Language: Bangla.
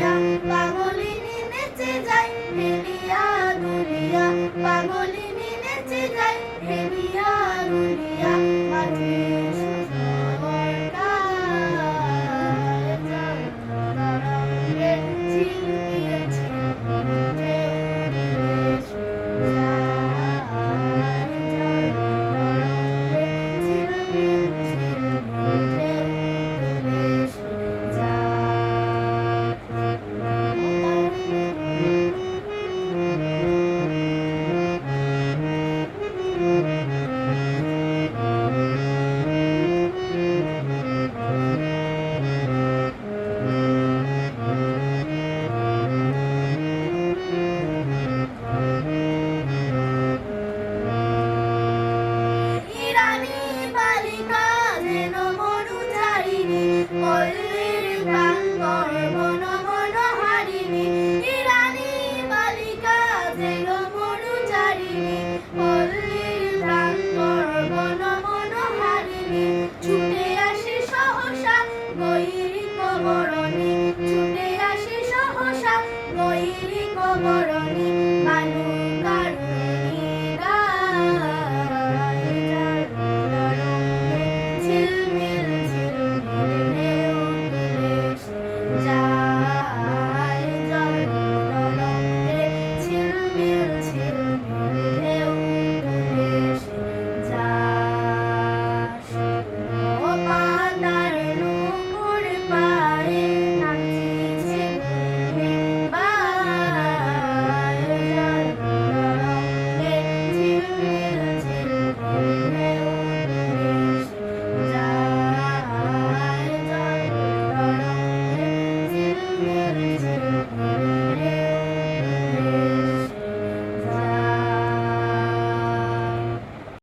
মেলিয়া পাগলিনী নেচে যায় হেলিয়া দুরিয়া পাগলিনী নেচে যায় হেলিয়া দুরিয়া মাঠে